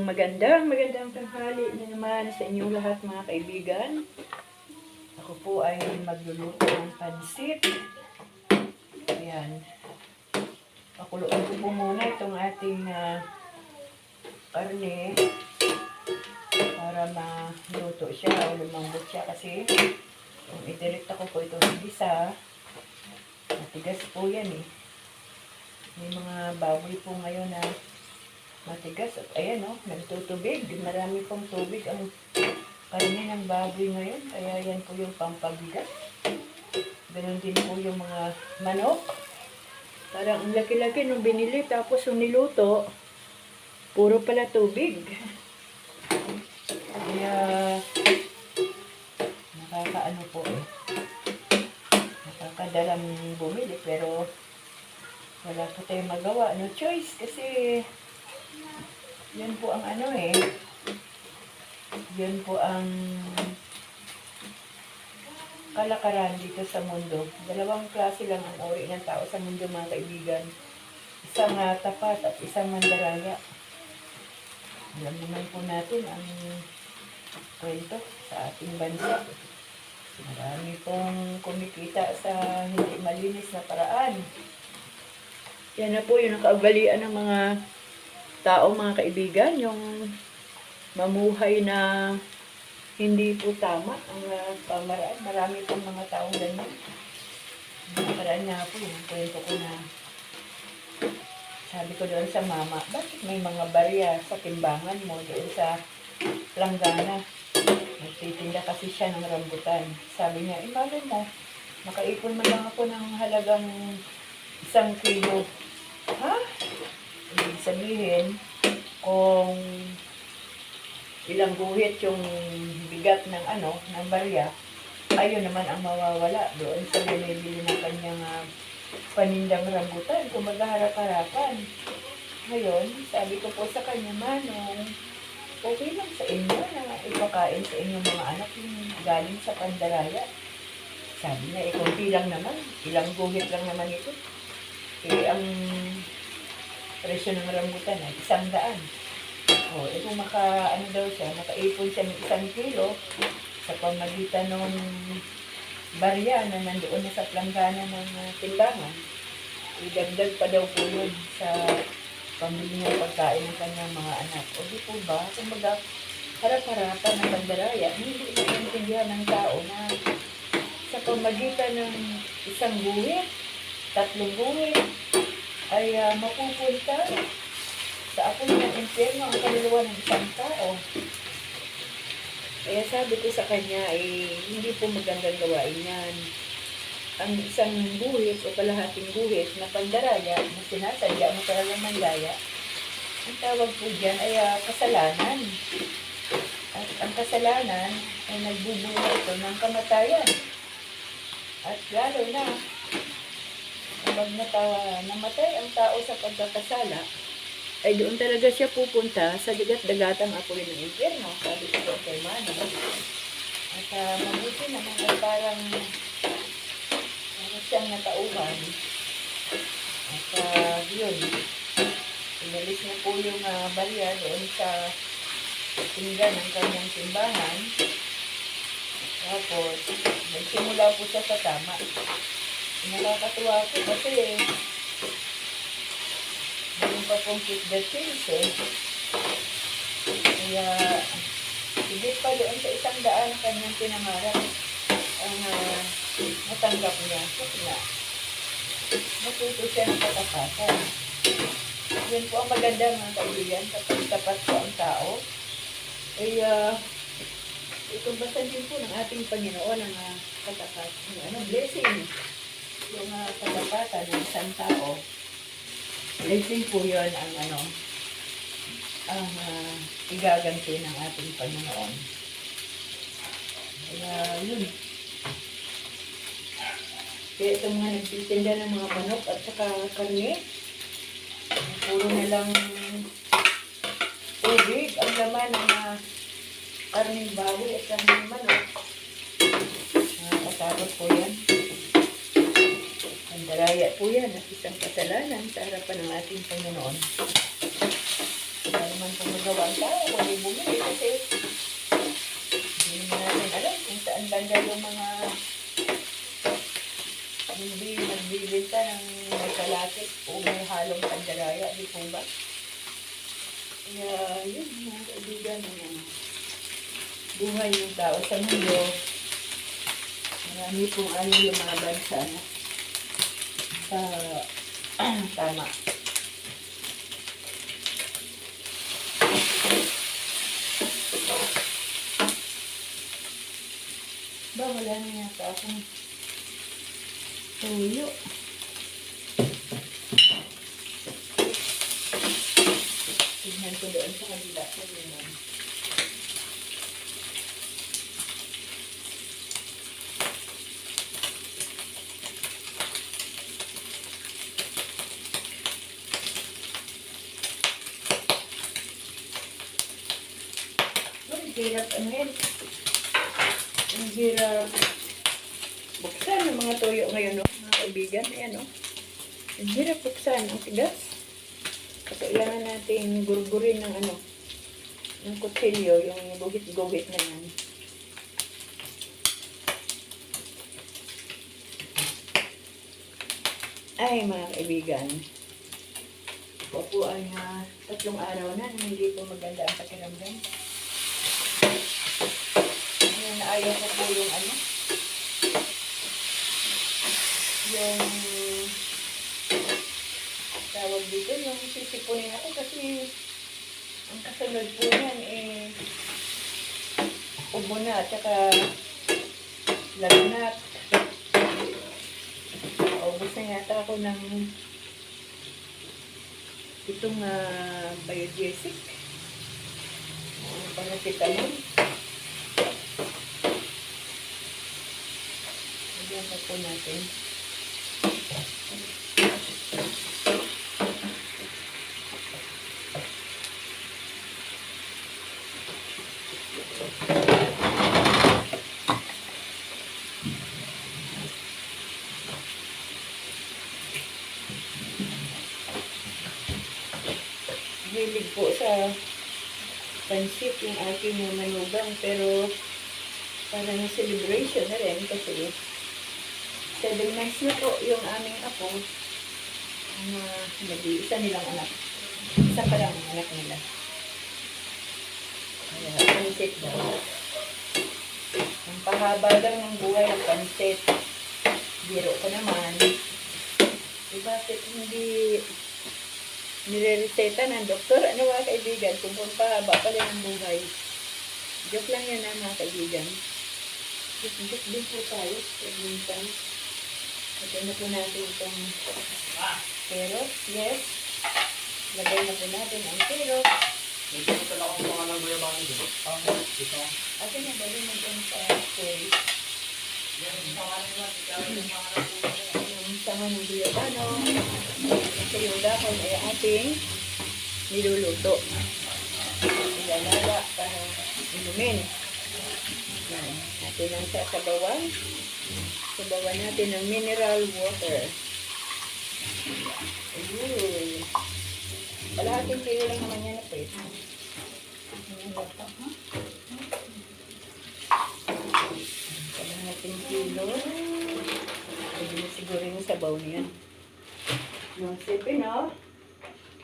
Magandang, magandang tanghali na naman sa inyong lahat mga kaibigan. Ako po ay magluluto ng pansit. Ayan. Pakuluan ko po muna itong ating ah, karne para maluto siya o lumambot siya kasi kung idirekta ko po itong igisa, matigas po yan eh. May mga baboy po ngayon na matigas. At ayan o, nagtutubig. Marami pong tubig ang karne ng baboy ngayon. Kaya yan po yung pampabigat. Ganon din po yung mga manok. Parang ang laki-laki nung binili tapos yung niluto, puro pala tubig. Kaya nakakaano po. Nakakadalang bumili pero wala po tayong magawa. No choice kasi yan po ang ano eh. Yan po ang kalakaran dito sa mundo. Dalawang klase lang ang uri ng tao sa mundo mga kaibigan. Isang ah, tapat at isang mandaraya. Alam naman po natin ang kwento sa ating bansa. Marami pong kumikita sa hindi malinis na paraan. Yan na po yung nakaabalian ng mga tao, mga kaibigan, yung mamuhay na hindi po tama ang uh, pamaraan. Marami pong mga taong ganyan. Nakaraan nga po yung kwento ko na sabi ko doon sa mama, bakit may mga barya sa timbangan mo doon sa langgana? Nagtitinda kasi siya ng rambutan. Sabi niya, imagine mo, makaipon man lang ako ng halagang isang kilo. Ha? Ibig sabihin, kung ilang guhit yung bigat ng ano, ng barya, ayun naman ang mawawala doon sa binibili ng kanyang ah, panindang rambutan kung magharap-harapan. Ngayon, sabi ko po sa kanya, Manong, okay lang sa inyo na ipakain sa inyong mga anak yung galing sa pandaraya. Sabi niya, eh, konti lang naman, ilang guhit lang naman ito. Eh, ang presyo ng rambutan ay isang daan. O, eh kung maka, ano daw siya, makaipon siya ng isang kilo sa pamagitan ng barya na nandoon na sa planggana ng uh, timbangan, idagdag pa daw po yun sa pamili ng pagkain ng kanyang mga anak. O di po ba, kumbaga, harap-harapan ng bandaraya, hindi naiintindihan ng tao na sa pamagitan ng isang guhit, tatlong guhit, ay ah, mapupunta sa apoy ng impyerno ang kaluluwa ng isang tao. Kaya sabi ko sa kanya, eh, hindi po magandang gawain yan. Ang isang guhit o kalahating guhit na pandaraya na sinasadya mo talagang mandaya, ang tawag po dyan ay ah, kasalanan. At ang kasalanan ay nagbubunga ito ng kamatayan. At lalo na, kapag natawa, namatay ang tao sa pagkakasala, ay doon talaga siya pupunta sa dagat-dagatang apoy ng impyerno, sabi ko kay Mano. At uh, mabuti naman ay parang parang siyang natauhan. At uh, yun, inalis na po yung uh, barya doon sa tinda ng kanyang timbangan. Tapos, nagsimula po siya sa tama. Nakakatuwa po kasi meron pa keep the change eh. Kaya, hindi pa doon sa isang daan kanyang pinangarap ang uh, natanggap niya. Kasi nga, natuto siya ng katapatan. Yan po ang maganda mga kaibigan kapag tapat po ang tao. Ay, uh, itumbasan din po ng ating Panginoon ang uh, katapat, ano, blessing yung uh, katapatan ng isang tao. Blessing po yun ang ano, ang uh, igaganti ng ating Panginoon. Kaya yun. Kaya itong mga nagtitinda ng mga manok at saka karne, puro na lang tubig ang laman ng uh, karning baboy at karning manok. Nakakatakot po yan. Ang daraya po yan at isang kasalanan sa harapan ng ating Panginoon. Kaya naman kung magawa ang tao, kundi bumili kasi hindi naman natin alam kung saan banda yung mga hindi nagbibenta ng may kalakit o may halong pandaraya, di po ba? Kaya yun, mga kaibigan, ano, buhay ng tao sa mundo. Marami pong ano lumaban sa ano, sa tama. Ba, wala na yata akong tuyo. Tignan ko doon sa kabila ko yun. Ang hirap ano. Ang hirap buksan ng mga toyo ngayon, no? mga kaibigan. Ayan, no? Ang hirap buksan. Ang tigas. Kailangan natin gurgurin ng ano, ng kutsilyo, yung guhit-guhit na yan. Ay, mga kaibigan. Ako po ay ah, tatlong araw na hindi po maganda ang pakiramdam. Ayaw ko po yung ano, yung tawag dito, yung sisipunin ako kasi ang kasunod po yan eh ubo na at saka lagnat. Ubus na yata ako ng itong uh, biogesic. Uh, paracetamol. Lagyan pa po natin. hilig po sa pansit yung aking manugang pero para na celebration na rin kasi seven months na po yung aming apo uh, nag-iisa nilang anak isa pa lang ang anak nila kaya pansit daw ang pahaba daw ng buhay ng pansit biro ko naman eh bakit hindi nirereseta ng doktor. Ano mga kaibigan, kung pampahaba pala ng buhay. Joke lang yan ah, mga kaibigan. Joke din po tayo. Minsan. Lagay na po natin itong carrot. Yes. Lagay na po natin ang carrot. Medyo ko talaga kung pangalan mo yung mga ito. Oh. Ito. At yun, nabali mo dun sa. Yan, yung pangalan mo. Ikaw yung pangalan mo. Yung sama ng biyabano. Kasi yung dahon ay ating niluluto. Ilalala para inumin. Yan. Natin ang sasabawan. Sabawan natin ng mineral water. Ayun. Kalahating kilo lang naman yan na ha? Kalahating kilo. Pwede na siguro yung sabaw niyan. Yung sepi, no?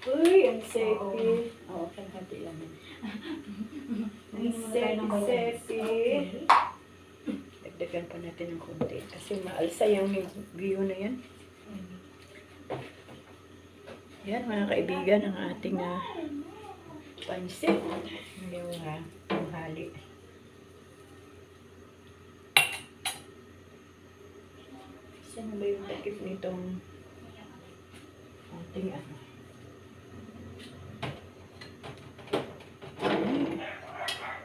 Uy, ang sepi. Oo, oh, kalahati lang. Ang sepi, sepi. Pa natin ng konti. Kasi maalsa yung view na yan. Yan, mga kaibigan, ang ating uh, pansit. Yung uh, hali. Saan ba yung takip nitong ating ano?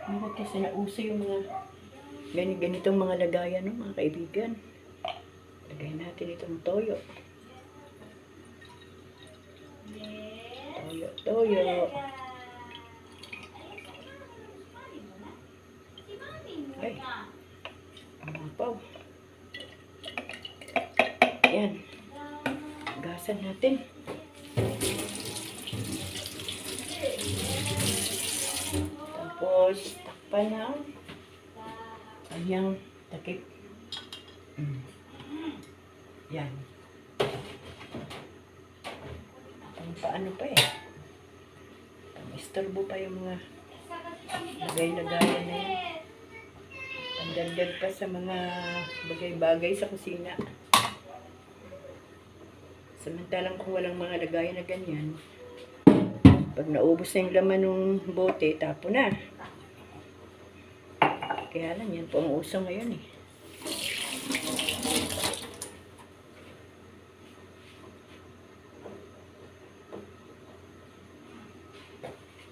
Ano kasi nauso yung mga ganit ganitong mga lagayan, no, mga kaibigan. Lagay natin itong toyo. Toyo, toyo. Ay, umapaw. Ayan. Gasan natin. Tapos, takpan ng kanyang takip. Mm. Yan. Kung paano pa eh. Istorbo pa yung mga lagay-lagayan na yan. Pandagdag pa sa mga bagay-bagay sa kusina. Samantalang kung walang mga lagayan na ganyan, pag naubos na yung laman ng bote, tapo na. Kaya lang, yan po ang uso ngayon eh.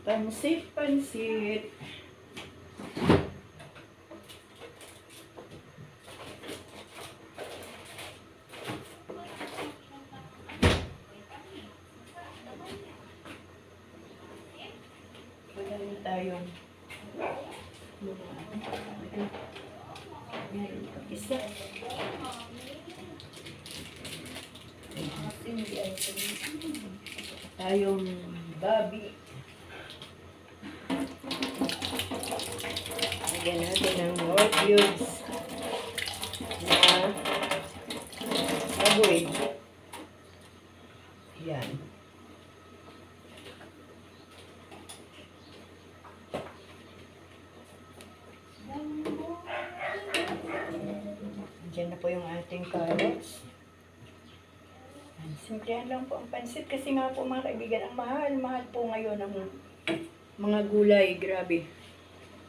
Pansit, pansit. Wala rin tayong mga ano, meron pa isa. Tayong babi. Lagyan natin ng more cubes na baboy. Yan. Diyan na po yung ating carrots. Yan, Simplihan lang po ang pansit kasi nga po mga kaibigan, ang mahal, mahal po ngayon ang mga gulay, grabe.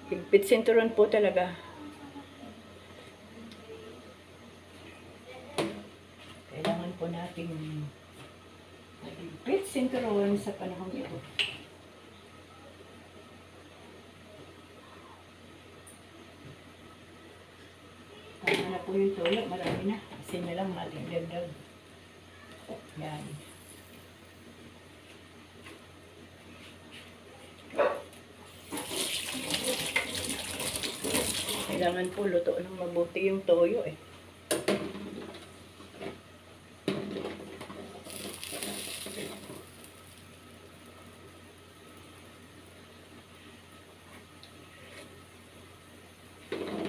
Higpit sinturon po talaga. Kailangan po natin higpit sinturon sa panahon ito. Tama na po yung tulo, marami na. Kasi na lang mating dagdag. Yan. Kailangan po luto ng mabuti yung toyo eh.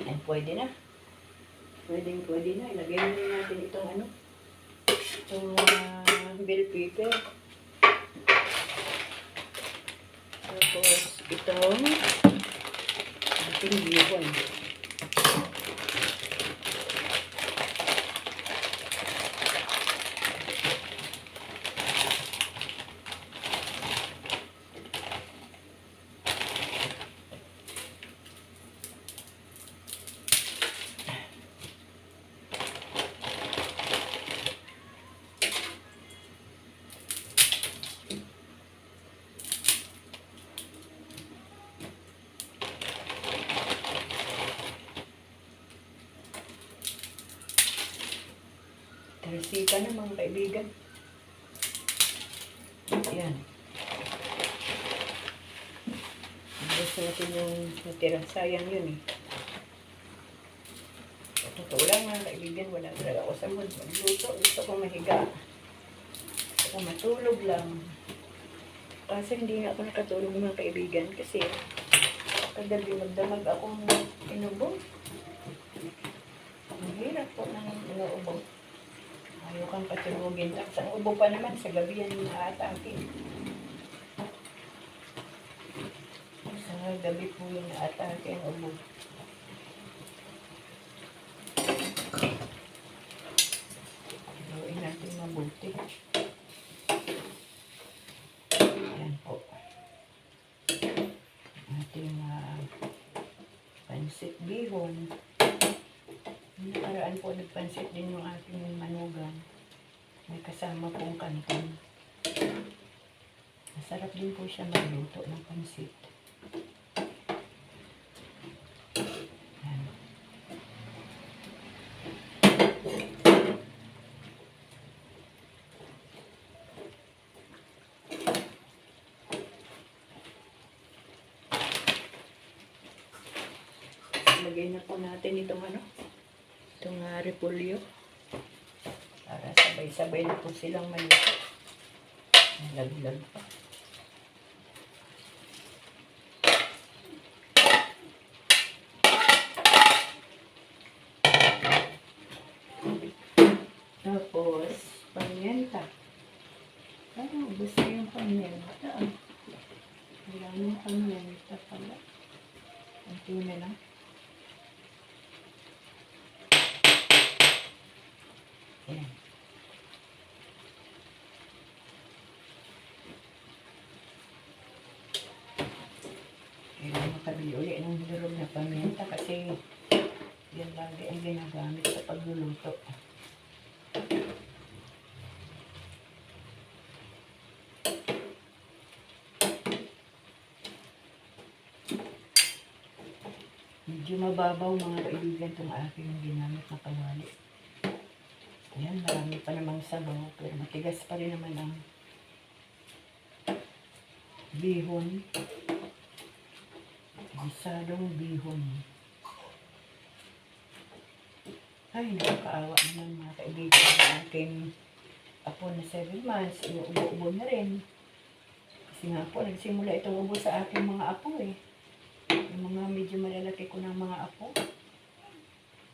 Ay, pwede na. Pwede, pwede na. Ilagay na natin itong ano. Itong uh, bell pepper. Tapos itong ating bihon. Tarsika na mga kaibigan. Yan. Gusto natin yung natira. Sayang yun eh. Totoo lang mga kaibigan, wala talaga ako sa mood. Magluto, gusto ko mahiga. Gusto ko matulog lang. Kasi hindi nga ako nakatulog mga kaibigan kasi kagabi magdamag akong inubong. Ang hirap po ng inuubong. Ayaw kang patulogin. Tapos ang ubo pa naman sa gabi yan yung naatake. Sa gabi po yung naatake ang ubo. Gawin natin mabuti. Yan po. Ating uh, pansit bihon. Yung nakaraan po, nagpansit din yung ating manugang. May kasama pong kanton. Masarap din po siya magluto ng pansit. Lagay na po natin itong ano, mga repolyo. Para sabay-sabay na po silang maluto. Laglag pa. Tapos, pamienta. Parang ubus na yung pamienta. Ah. Wala nang pamienta pala. Ang na lang. Makabili uli ng durog na paminta kasi yan lagi ang ginagamit sa pagluluto. Medyo mababaw mga kaibigan itong aking ginamit na kawali. Ayan, marami pa namang sabaw pero matigas pa rin naman ang bihon. Gisadong bihon. Ay, nakakaawa naman mga kaibigan ang aking apo na 7 months. Inuubo-ubo na rin. Kasi nga po, nagsimula itong ubo sa aking mga apo eh. Yung mga medyo malalaki ko ng mga apo.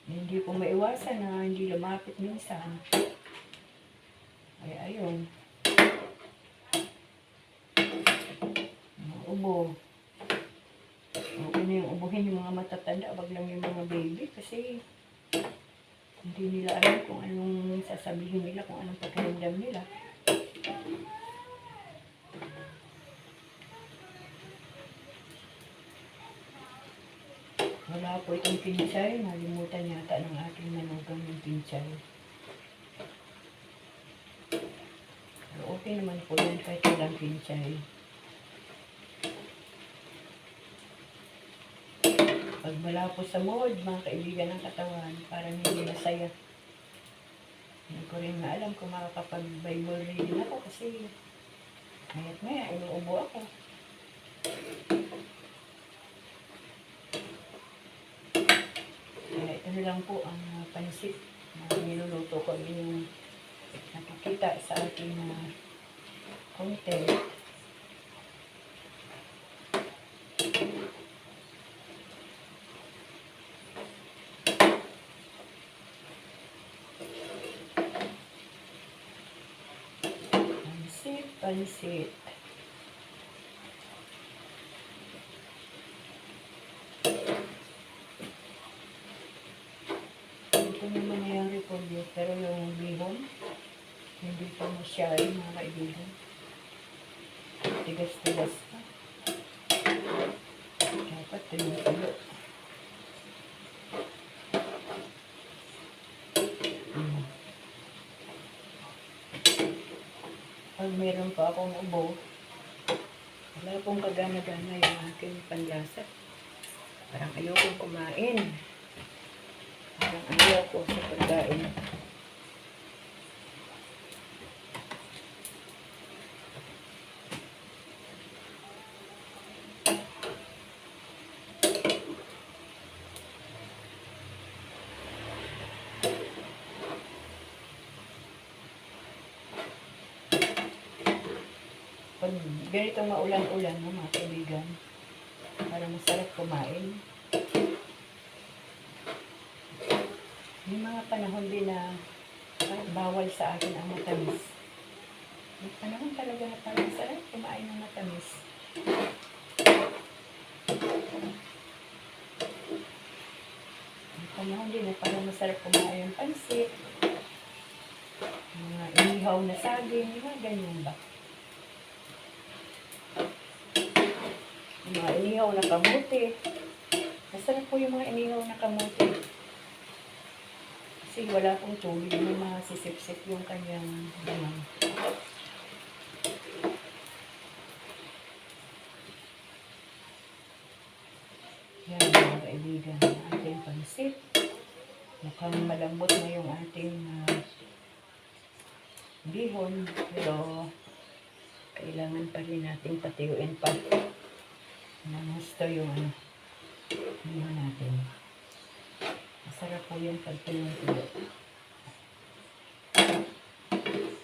Hindi ko maiwasan na hindi lumapit minsan. Ay, ayun. Mga ubo. Na yung mga matatanda, wag lang yung mga baby kasi hindi nila alam kung anong sasabihin nila, kung anong pakiramdam nila. Wala po itong pinchay. Nalimutan yata ng aking manugang yung pinchay. Pero okay naman po yan kahit walang pinchay. Pag wala po sa mood, mga kaibigan ng katawan, parang hindi masaya. Hindi ko rin maalam kung makakapag-Bible reading ako kasi mayat maya, inuubo ako. Kaya ito na lang po ang uh, pansit na niluluto ko yung nakikita sa ating uh, content. Pansit. Ito naman yung repolyo, pero yung bihon, hindi pa masyari mga kaibigan. Tigas-tigas pa. Dapat tinutulo. Hmm. Pag meron pa akong ubo, wala pong kagana-gana yung aking panlasa. Parang ayokong kumain. Parang ayaw ko sa pagkain. Pag ganitong maulan-ulan, no, mga kaibigan, para masarap kumain. May mga panahon din na bawal sa akin ang matamis. May panahon talaga na parang sarap kumain ng matamis. May panahon din na parang masarap kumain ng pansit. Mga inihaw na saging, mga ganyan ba? Mga inihaw na kamuti. Masarap po yung mga inihaw na kamuti. Kasi wala pong tubig na masisip-sip yung kanyang damang. Yan mga kaibigan, ating pansit. Mukhang malambot na yung ating ah, bihon, pero kailangan pa rin natin patiuin pa ng gusto yung ano, bihon natin. Masarap po yan pag tuyo-tuyo.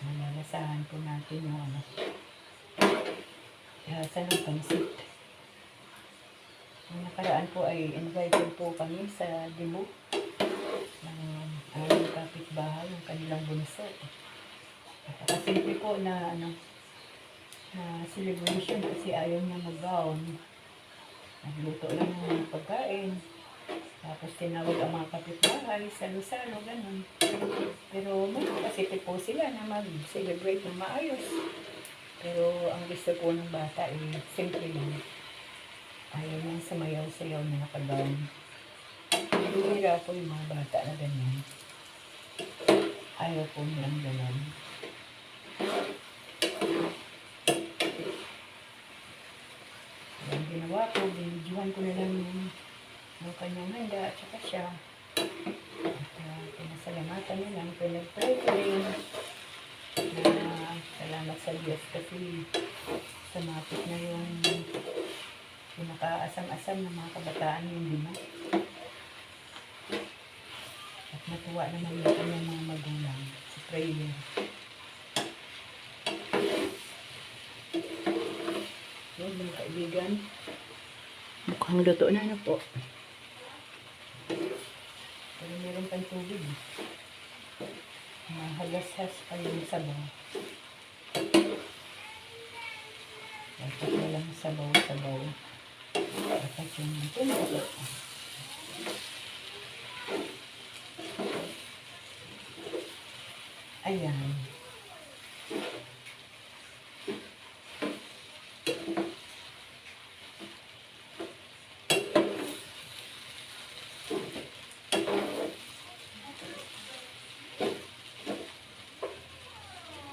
Malalasahan po natin yung ano. Lasa ng pansit. Ang nakaraan po ay invited po kami sa Dibu ng aming kapitbahay, yung kanilang bunso. Napakasimple po na ano, na celebration kasi ayaw niya mag-gown. Nagluto lang ng pagkain. Tapos tinawag ang mga kapitbahay, salo-salo, ganun. Pero may kapasite po sila na mag-celebrate ng maayos. Pero ang gusto po ng bata ay simple lang. Ayaw niya sumayaw-sayaw na nakagawn. Bihira po yung mga bata na ganyan. Ayaw po nilang ganun. Ang ginawa ko, binidyohan ko na lang yung, yung kanyang handa at saka siya. At uh, pinasalamatan na lang, pinag-pray ko rin na salamat sa Diyos kasi sumapit na yung yung nakaasam-asam ng mga kabataan yung lima. At natuwa naman yung kanyang mga magulang sa prayer. Yun, mga kaibigan. Mukhang luto na na po. Pero meron pang tubig. Mahagas-has pa yung sabaw. Dapat na lang sabaw-sabaw. Dapat yung tubig. Ayan.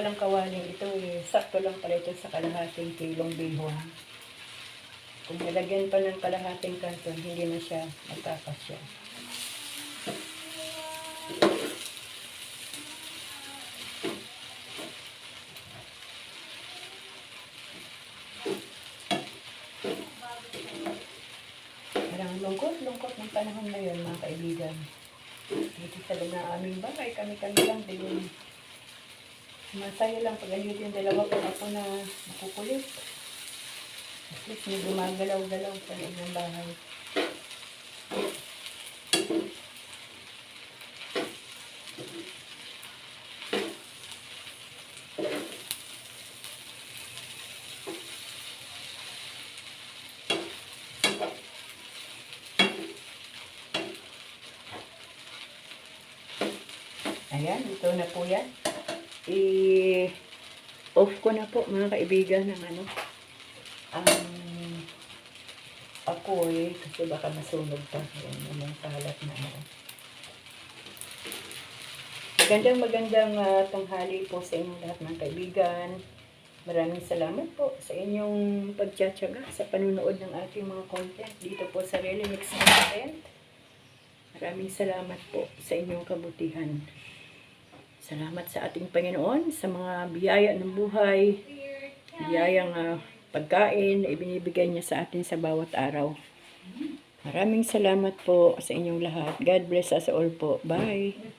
palang kawaling ito eh. Sakto lang pala ito sa kalahating kilong bihon. Kung nilagyan pa ng kalahating kanton, hindi na siya magkakasya. Parang lungkot-lungkot ng panahon na yun, mga kaibigan. Dito sa ng aming bahay, kami-kami lang din. Masaya lang pag ayun yung dalawa ko ako na nakukulit. At least may gumagalaw-galaw sa loob ng bahay. Ayan, ito na po yan. I-off ko na po mga kaibigan ng ano. Ang apoy kasi baka masunog pa. Yung kalat na ano. Magandang magandang ah, tanghali po sa inyong lahat mga kaibigan. Maraming salamat po sa inyong pagtsatsaga sa panunood ng ating mga content dito po sa Really Mix Content. Maraming salamat po sa inyong kabutihan. Salamat sa ating Panginoon sa mga biyaya ng buhay, biyayang ah, pagkain na ibinibigay niya sa atin sa bawat araw. Maraming salamat po sa inyong lahat. God bless us all po. Bye!